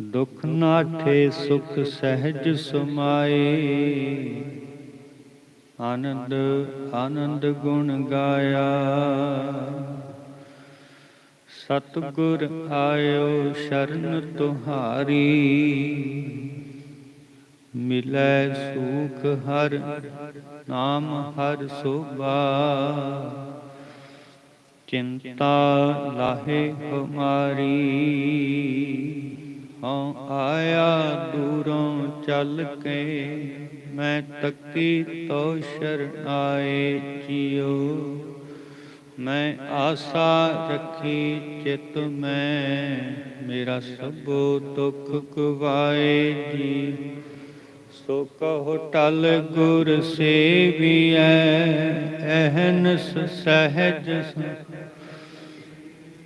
ਦੁਖ ਨਾਠੇ ਸੁਖ ਸਹਿਜ ਸਮਾਏ। ਆਨੰਦ ਆਨੰਦ ਗੁਣ ਗਾਇਆ। ਸਤਿਗੁਰ ਆਇਓ ਸ਼ਰਨ ਤੁਹਾਰੀ। ਮਿਲੈ ਸੁਖ ਹਰ, ਨਾਮ ਹਰ ਸੋਭਾ। ਚਿੰਤਾ ਲਾਹੇ ਹਮਾਰੀ। ਹਉ ਆਇਆ ਦੂਰੋਂ ਚੱਲ ਕੇ ਮੈਂ ਤੱਕੀ ਤੋ ਸ਼ਰਨਾਏ ਜੀਓ। ਮੈਂ ਆਸਾ ਰੱਖੀ ਚਿਤ ਮੈਂ, ਮੇਰਾ ਸਭੋ ਦੁੱਖ ਗਵਾਏ ਜੀ ਸੋ ਕਹੋ ਟਲ ਗੁਰ ਸੇਵੀਐ ਅਹਨਸ ਸਹਿਜ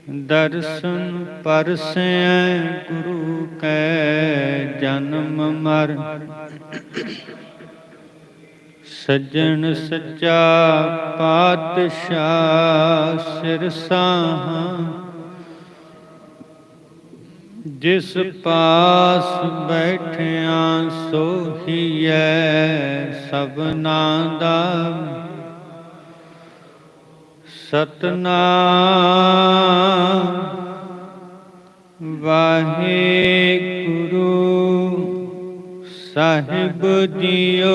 ਦਰਸ਼ਨ ਪਰਸੈ ਗੁਰੂ ਕੈ ਜਨਮ ਮਰ। ਸੱਜਣ ਸੱਚਾ ਪਾਤਸ਼ਾਹ ਸਿਰ ਜਿਸ ਪਾਸ ਬੈਠਿਆ ਸੋਹੀਐ ਸਭਨਾ ਦਾ। ਸਤਨਾਮ ਸਾਹਿਬ ਜੀਓ।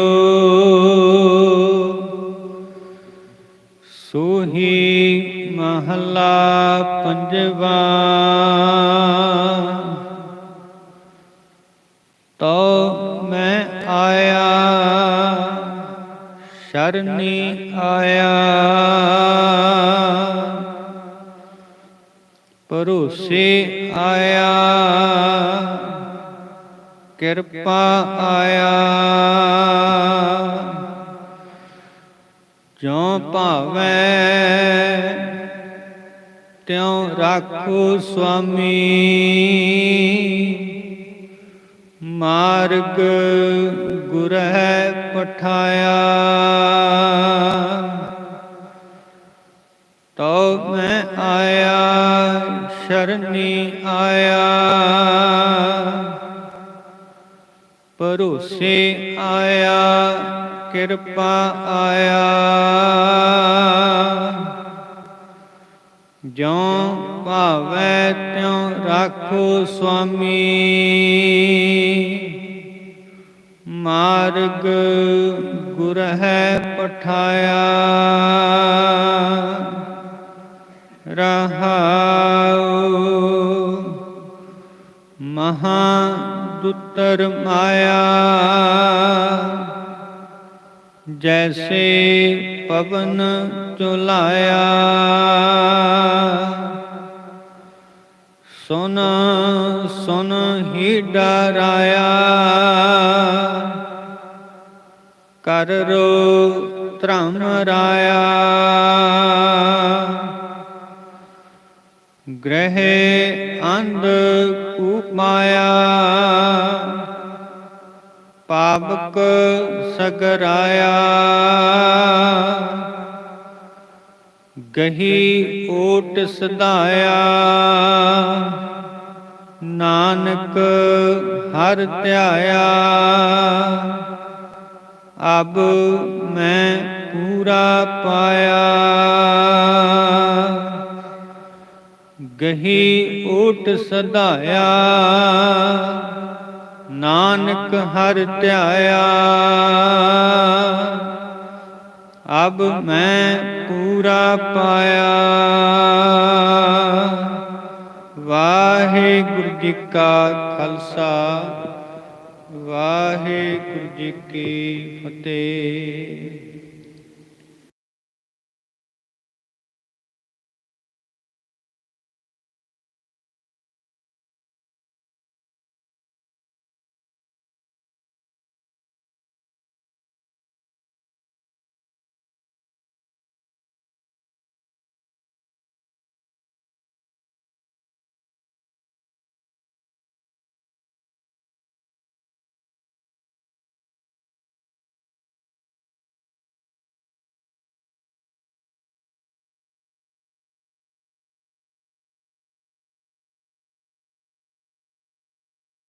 ਸੋਹੀ ਮਹਲਾ ਪੰਜਵਾ। ਤੋ ਮੈਂ ਆਇਆ ਸ਼ਰਨੀ ਆਇਆ। ਭਰੋਸੇ ਆਇਆ। ਕਿਰਪਾ ਆਇਆ। ਜੋ ਭਾਵੈ, ਤਿਉ ਰਾਖੋ ਸੁਆਮੀ। ਮਾਰਗ ਗੁਰਹਿ ਪਠਾਇਆ। ਤੋ ਮੈਂ ਆਇਆ, ਸ਼ਰਨੀ ਆਇਆ। ਭਰੋਸੇ ਆਇਆ, ਕਿਰਪਾ ਆਇਆ। ਜੋ ਭਾਵੈ ਤਿਉ ਰਾਖੋ ਸੁਆਮੀ। ਮਾਰਗ ਗੁਰ ਹੈ ਪਠਾਇਆ। ਰਹਾਉ ਮਹਾ ਦੁਤਰ ਮਾਇਆ। ਜੈਸੇ ਪਵਨ ਚੁਲਾਇਆ। ਸੁਨ ਸੁਨ ਹੀ ਡਰਾਇਆ। ਕਰ ਰੋ ਧਰਮ ਰਾਇਆ। ਗ੍ਰਹਿ ਅੰਧ ਕੂਪ ਮਾਇਆ ਪਾਵਕ ਸਗਰਾਇਆ। ਗਹੀ ਓਟ ਸਦਾਇਆ, ਨਾਨਕ ਹਰ ਧਿਆਇਆ। ਅਬ ਮੈਂ ਪੂਰਾ ਪਾਇਆ। ਗਹੀ ਓਟ ਸਦਾਇਆ ਨਾਨਕ ਹਰ ਧਿਆਇਆ। ਅਬ ਮੈਂ ਪੂਰਾ ਪਾਇਆ। ਵਾਹਿਗੁਰੂ ਜੀ ਕਾ ਖਾਲਸਾ, ਵਾਹਿਗੁਰੂ ਜੀ ਕੀ ਫਤਿਹ।